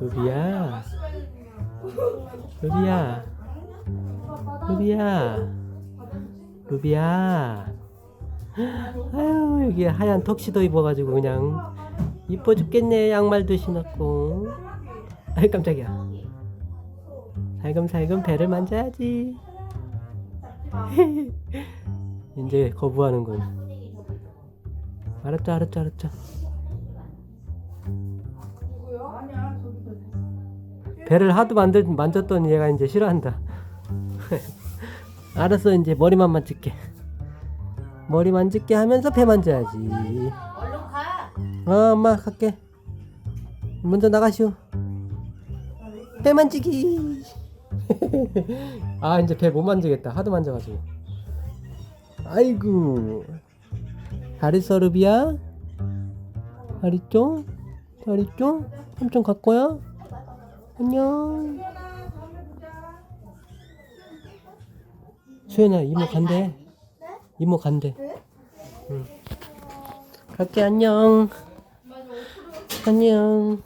루비야. 루비야. 루비야. 루비야. 아유 여기 하얀 턱시도 입어가지고 그냥 이뻐 죽겠네 양말도 신었고. 아이 깜짝이야. 살금살금 배를 만져야지. 이제 거부하는군. 알았죠 알았죠 알았죠 배를 하도 만들, 만졌더니 얘가 이제 싫어한다. 알았어 이제 머리만 만질게. 머리 만질게 하면서 배 만져야지. 얼른 가. 어 엄마 갈게. 먼저 나가시오. 배 만지기. 아 이제 배 못 만지겠다. 하도 만져가지고. 아이고. 잘 있어 루비야? 잘 있죠? 잘 있죠? 삼촌 갈 거야? 안녕 수연아 이모 간대 이모 간대 응. 갈게 안녕 안녕